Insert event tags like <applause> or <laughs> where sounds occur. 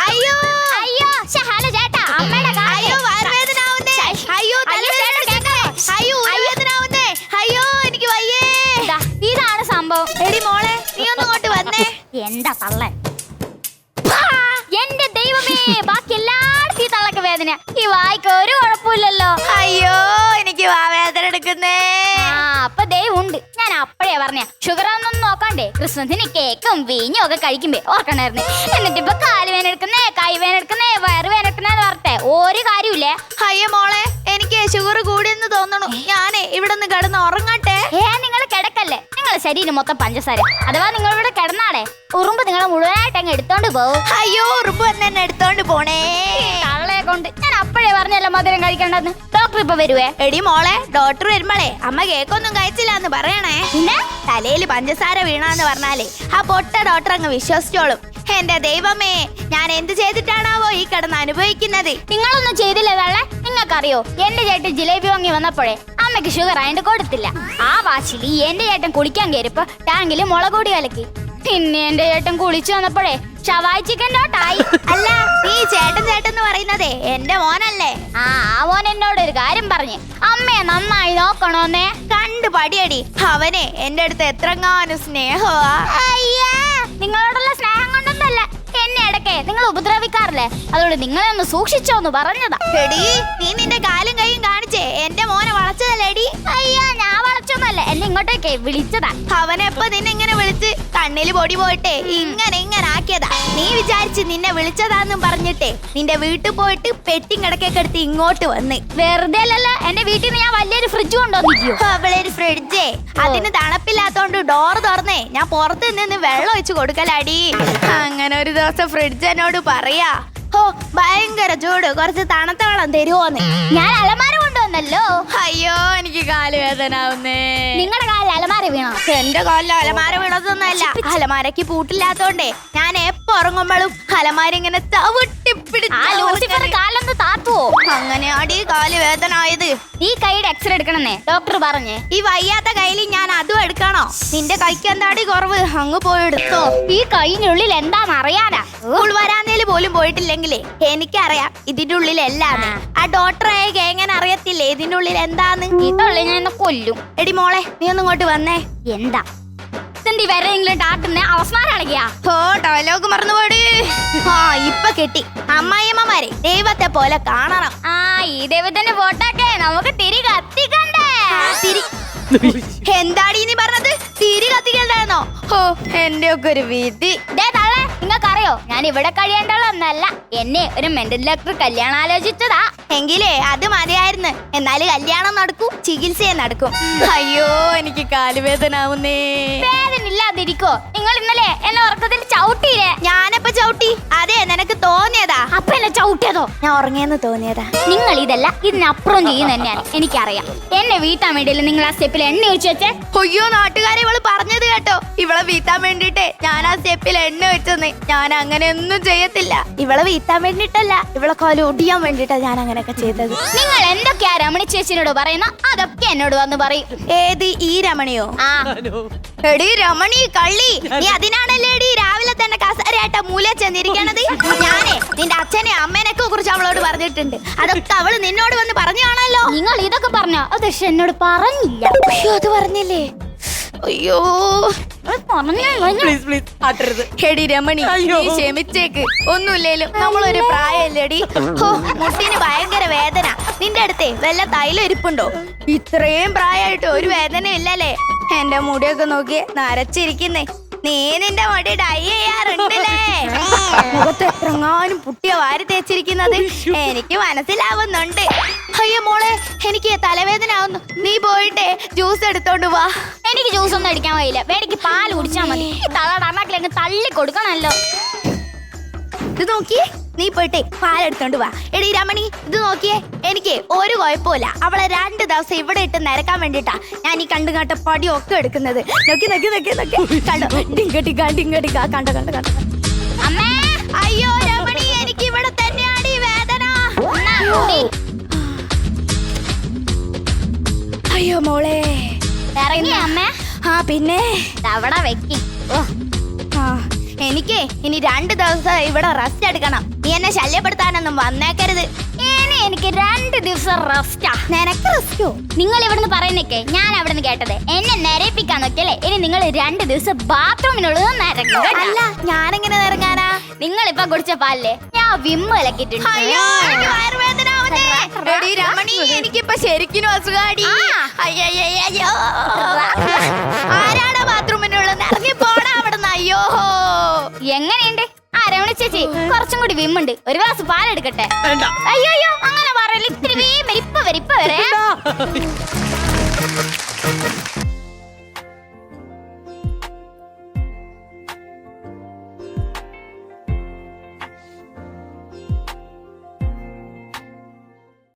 അയ്യോ. അയ്യോ ഹലോ ചേട്ടാ അമ്മയുടെ അയ്യോ വയറുവേദനാവുന്നേ അയ്യോ അയ്യോ ഉയർവേദനാവുന്നേ അയ്യോ എനിക്ക് വയ്യേ. ഇതാണ് സംഭവം. എടി മോളെ നീ ഒന്നും കൊണ്ട് വന്നേ. എന്താ തള്ളേ പറഞ്ഞ. ഷുഗർ ഒന്നും നോക്കണ്ടേ. ക്രിസ്മസിന് കേക്കും വീഞ്ഞും ഒക്കെ കഴിക്കുമ്പേ. ഓർക്കണായിരുന്നു എന്നിട്ട് ഇപ്പൊ കാൽ വേനെടുക്കുന്നേ കൈ വേനെടുക്കുന്നേ വയറ് വേനെടുക്കുന്നേന്ന് പറഞ്ഞേ ഒരു കാര്യമില്ലേ അയ്യ മോളെ എനിക്ക് ഷുഗർ കൂടിയെന്ന് തോന്നണു. ഞാനേ ഇവിടെ നിന്ന് കിടന്ന് ഉറങ്ങട്ടെ? ഏ നിങ്ങൾ കിടക്കല്ലേ? നിങ്ങളെ ശരീരം മൊത്തം പഞ്ചസാര. അഥവാ നിങ്ങൾ ഇവിടെ കിടന്നാടേ ഉറുമ്പ് നിങ്ങളെ മുഴുവനായിട്ട് അങ്ങ് എടുത്തോണ്ട് പോവും. അയ്യോ ഉറുമ്പ് തന്നെ എന്നെ എടുത്തോണ്ട് പോണേ. കൊണ്ട് പറഞ്ഞല്ലോ മധുരം കഴിക്കണ്ടെന്ന് ഡോക്ടർ ഇപ്പൊ വരുവേ? എടി മോളെ ഡോക്ടർ വരുമ്പളേ അമ്മ കേക്കൊന്നും കഴിച്ചില്ല എന്ന് പറയണേ. പിന്നെ? തലയിൽ പഞ്ചസാര വീണാന്ന് പറഞ്ഞാലേ ആ പൊട്ട ഡോക്ടർ അങ്ങ് വിശ്വസിച്ചോളും. എന്റെ ദൈവമേ ഞാൻ എന്ത് ചെയ്തിട്ടാണാവോ ഈ കിടന്ന് അനുഭവിക്കുന്നത്? നിങ്ങളൊന്നും ചെയ്തില്ല നിങ്ങൾക്കറിയോ എന്റെ ചേട്ടൻ ജിലേബി വാങ്ങി വന്നപ്പോഴേ അമ്മയ്ക്ക് ഷുഗർ ആയിട്ട് കൊടുത്തില്ല. ആ വാശിൽ എന്റെ ചേട്ടൻ കുളിക്കാൻ കയറിയപ്പോ ടാങ്കിൽ മുളകൂടി കലക്കി. പിന്നെ എന്റെ ചേട്ടൻ കുളിച്ചു വന്നപ്പോഴേ ഷവായി ചിക്കൻ ഡോട്ടായി അല്ല നീ ചേട്ടൻ ചേട്ടൻ എന്ന് പറയുന്നതേ എന്റെ മോനല്ലേ? ആ ആ മോൻ എന്നോട് ഒരു കാര്യം പറഞ്ഞു. അമ്മയെ നന്നായി നോക്കണോന്നേ. കണ്ട് പടിയടി. അവനെ എന്റെ അടുത്ത് എത്രങ്ങാനും സ്നേഹമാ അയ്യാ നിങ്ങളോടുള്ള സ്നേഹം കൊണ്ടൊന്നല്ല എന്നെ ഇടയ്ക്ക് നിങ്ങൾ ഉപദ്രവിക്കാറില്ലേ? അതുകൊണ്ട് നിങ്ങളെ ഒന്ന് സൂക്ഷിച്ചോന്ന് പറഞ്ഞതാ. എടി നീ നിന്റെ കാലും കൈയും കാണിച്ചേ. എന്റെ മോനെ വളച്ചതല്ലേടി? അയ്യാ ഞാൻ വളച്ചൊന്നല്ല എന്നെ ഇങ്ങോട്ടേക്ക് വിളിച്ചതാ. അവനെപ്പോ നിന്നെ ഇങ്ങനെ വിളിച്ച്? കണ്ണിൽ പൊടി പോയിട്ടെ ഇങ്ങനെ ഇങ്ങനെ ആക്കിയതാ. നീ വിചാരിച്ച് നിന്നെ വിളിച്ചതാന്നും പറഞ്ഞിട്ടേ നിന്റെ വീട്ടിൽ പോയിട്ട് പെട്ടി കിടക്കൊക്കെ എടുത്ത് ഇങ്ങോട്ട് വന്ന്. വെറുതെ അല്ലല്ലോ എന്റെ വീട്ടിൽ നിന്ന് ഞാൻ വലിയൊരു ഫ്രിഡ്ജ് കൊണ്ടുവന്നിരിക്കും അവളൊരു ഫ്രിഡ്ജേ അതിന് തണുപ്പില്ലാത്തോണ്ട് ഡോർ തുറന്നേ. ഞാൻ പുറത്ത് നിന്ന് വെള്ളം ഒഴിച്ചു കൊടുക്കലാടി. അങ്ങനെ ഒരു ദിവസം ഫ്രിഡ്ജ് എന്നോട് പറയാ ഓ ഭയങ്കര ചൂട്. കുറച്ച് തണുത്ത വെള്ളം തരുമോന്ന് ഞാൻ അലമാര കൊണ്ടുവന്നല്ലോ അയ്യോ എനിക്ക് കാൽ വേദന ആവുന്നേ നിങ്ങളുടെ കാലിൽ അലമാര വീണോ? എന്റെ കാലിൽ അലമാര വീണതൊന്നല്ല അലമാരക്ക് പൂട്ടില്ലാത്തോണ്ടേ ഞാൻ എപ്പോ ഉറങ്ങുമ്പോഴും അലമാര ഇങ്ങനെ ചവിട്ടി ആ അങ്ങനെ അടി അങ്ങനെയാടി കാൽ വേദന ആയത്. ഈ കൈയുടെ എക്സ്റേ എടുക്കണമെന്നേ ഡോക്ടർ പറഞ്ഞേ. ഈ വയ്യാത്ത കയ്യിൽ ഞാൻ അതും എടുക്കണോ? നിന്റെ കൈക്ക് എന്താടി കുറവ്? അങ്ങ് പോയി എടുത്തോ. ഈ കൈയിനുള്ളിൽ എന്താന്ന് അറിയാനാ? സ്കൂൾ വരാന്നേൽ പോലും പോയിട്ടില്ലെങ്കിലേ എനിക്കറിയാം ഇതിന്റെ ഉള്ളിൽ എല്ലാം ആ. ഡോക്ടറെ എങ്ങനെ അറിയത്തില്ലേ ഇതിന്റെ ഉള്ളിൽ എന്താന്ന്? ഈ തള്ളി ഞാൻ കൊല്ലും. എടി മോളെ നീ ഒന്നും ഇങ്ങോട്ട് വന്നേ. എന്താ? ഇതെന്തി വരെയെങ്കിലും ടാട്ടുന്നെ അവസ്മാരം അളകിയാ ഓ ഡയലോഗ് മറന്നുപോടി. ആ ഇപ്പൊ കിട്ടി. അമ്മായിയമ്മമാരെ ദൈവത്തെ പോലെ കാണണം. ആ ഈ ദൈവത്തിന്റെ ഫോട്ടോക്കെ നമുക്ക് തിരി കത്തിക്കണ്ടേ? തിരി. എന്താടി നീ പറഞ്ഞത്? തിരി കത്തിക്കണ്ടായിരുന്നോ? ഓ എന്റെ ഒക്കെ ഒരു വിധി. ദേ തള്ളേ നിങ്ങൾക്കറിയോ? ഞാൻ ഇവിടെ കഴിയേണ്ടതൊന്നല്ല എന്നെ ഒരു മെന്റൽ ഡോക്ടർ കല്യാണം ആലോചിച്ചതാ. എങ്കിലേ അത് മതിയായിരുന്നു. എന്നാൽ കല്യാണം നടക്കും ചികിത്സയും നടക്കും. അയ്യോ എനിക്ക് കാലുവേദന ആവുന്നേ. ഇന്നലെ എന്നെ ഉറക്കത്തിൽ ചവിട്ടിയില്ലേ? ഞാനപ്പൊ ചവിട്ടി. അതെ നിനക്ക് തോന്നിയതാ. അപ്പൊ എന്നെ ചവിട്ടിയതോ? ഞാൻ ഉറങ്ങിയെന്ന് തോന്നിയതാ. നിങ്ങൾ ഇതല്ല ഇതിനപ്പുറം ചെയ്യുന്ന തന്നെയാണ്. എനിക്കറിയാം. എന്നെ വീട്ടാൻ വേണ്ടിയില്ല നിങ്ങൾ ആ സ്റ്റെപ്പിൽ എണ്ണ ഒഴിച്ചു വെച്ചേ? അയ്യോ നാട്ടുകാരെ ഇവൾ പറഞ്ഞത് കേട്ടോ. ഇവളെ വീട്ടാൻ വേണ്ടിട്ടേ ഞാൻ ആ സ്റ്റെപ്പിൽ എണ്ണ വെച്ചെന്ന്. ഞാൻ അങ്ങനെ ഒന്നും ചെയ്യത്തില്ല. ഇവളെ വീട്ടാൻ വേണ്ടിട്ടല്ല ഇവളെ കോല ഒടിയാൻ വേണ്ടിട്ടാ ഞാൻ അങ്ങനെയൊക്കെ ചെയ്തത്. നിങ്ങൾ എന്തൊക്കെയാ രമണി ചേച്ചിനോട് പറയുന്ന? അതൊക്കെ എന്നോട് വന്ന് പറയും. ഏത് ഈ രമണിയോ? ആ. എടി രമണി കള്ളി നീ അതിനാണല്ലേ എടി രാവിലെ തന്നെ കസരയായിട്ട മൂല ചെന്നിരിക്കണത്? ഞാനേ നിന്റെ അച്ഛനെ അമ്മേനൊക്കെ കുറിച്ച് അവളോട് പറഞ്ഞിട്ടുണ്ട്. അതൊക്കെ അവൾ നിന്നോട് വന്ന് പറഞ്ഞു കാണല്ലോ നിങ്ങൾ ഇതൊക്കെ പറഞ്ഞോ അത് പക്ഷെ എന്നോട് പറഞ്ഞില്ല. അയ്യോ അത് പറഞ്ഞില്ലേ? അയ്യോ. അത് പറഞ്ഞു പ്ലീസ് പ്ലീസ് ആട്ടരുത്. എടി രമണി നീ ക്ഷമിച്ചേക്ക്. ഒന്നുമില്ലേലും നമ്മളൊരു പ്രായമല്ലേടി മുട്ടിന് ഭയങ്കര വേദന. നിന്റെ അടുത്തേ വല്ല തൈലം ഇരിപ്പുണ്ടോ? ഇത്രയും പ്രായമായിട്ട് ഒരു വേദന ഇല്ലല്ലേ? എന്റെ മുടിയൊക്കെ നോക്കി നരച്ചിരിക്കുന്നേ. നീ നിന്റെ മുടി ഡൈ ചെയ്യാറുണ്ടല്ലേ? <laughs> മുഖത്ത് എത്രങ്ങാനും പുട്ടിയ വാരി തേച്ചിരിക്കുന്നത്. എനിക്ക് മനസ്സിലാവുന്നുണ്ട്. അയ്യോ മോളെ എനിക്ക് തലവേദന ആവുന്നു നീ പോയിട്ട് ജ്യൂസ് എടുത്തോണ്ട് വാ. എനിക്ക് ജ്യൂസ് ഒന്നും അടിക്കാൻ വയ്യില്ല. വേടിക്ക് പാൽ കുടിച്ചാൽ മതി. അണ്ണാക്കിൽ തള്ളി കൊടുക്കണല്ലോ ഇത് നോക്കിയേ നീ പോയിട്ടേ പാലെടുത്തോണ്ട് വാ. എടി രമണി ഇത് നോക്കിയേ എനിക്ക് ഒരു കുഴപ്പമില്ല അവളെ രണ്ട് ദിവസം ഇവിടെ ഇട്ട് നിരക്കാൻ വേണ്ടിട്ടാ ഞാൻ ഈ കണ്ടു കണ്ട ഒക്കെ എടുക്കുന്നത്. നോക്കി നോക്കി നോക്കി നോക്കി. കണ്ടോ? ഡിങ്ക ടിക്ക ഡിങ്ക ടിക്ക കണ്ടോ കണ്ടോ കണ്ടോ. അമ്മേ അയ്യോ രമണി എനിക്ക് ഇവിടെ തന്നെയാണ് വേദന. അയ്യോ മോളെ. ഇറങ്ങി അമ്മേ. ആ പിന്നെ? തവണ വെക്കി. ഓ. എനിക്ക് ഇനി രണ്ട് ദിവസം ഇവിടെ റെസ്റ്റ് എടുക്കണം. നീ എന്നെ ശല്യപ്പെടുത്താനൊന്നും വന്നേക്കരുത്. ഇനി എനിക്ക് രണ്ട് ദിവസം റെസ്റ്റാ നിനക്ക് റെസ്റ്റോ നിങ്ങൾ ഇവിടുന്ന് പറയുന്നേക്കെ ഞാൻ അവിടുന്ന് കേട്ടത്. എന്നെ നിരയിപ്പിക്കാൻ നോക്കിയല്ലേ? ഇനി നിങ്ങൾ രണ്ട് ദിവസം ബാത്റൂമിനുള്ളത് നരക്കും? അല്ല ഞാനെങ്ങനെ ഇറങ്ങാനാ നിങ്ങൾ ഇപ്പൊ കുടിച്ച പാലല്ലേ ഞാൻ വിമ്മലക്കിട്ടുണ്ട് എനിക്കിപ്പൊ ശരിക്കും അസുഖാടി. ആരാണ് ബാത്റൂമിനുള്ളത് ഇറങ്ങിപ്പോ. എങ്ങനെയുണ്ട്? അരവണ ചേച്ചി കുറച്ചും കൂടി വിമ്മുണ്ട്. ഒരു ഗ്ലാസ് പാലെടുക്കട്ടെ? അയ്യോ അയ്യോ അങ്ങനെ പറയല്ല? ഇത്തിരി വീമ്പ ഇപ്പൊ വരെ ഇപ്പൊ വരെ.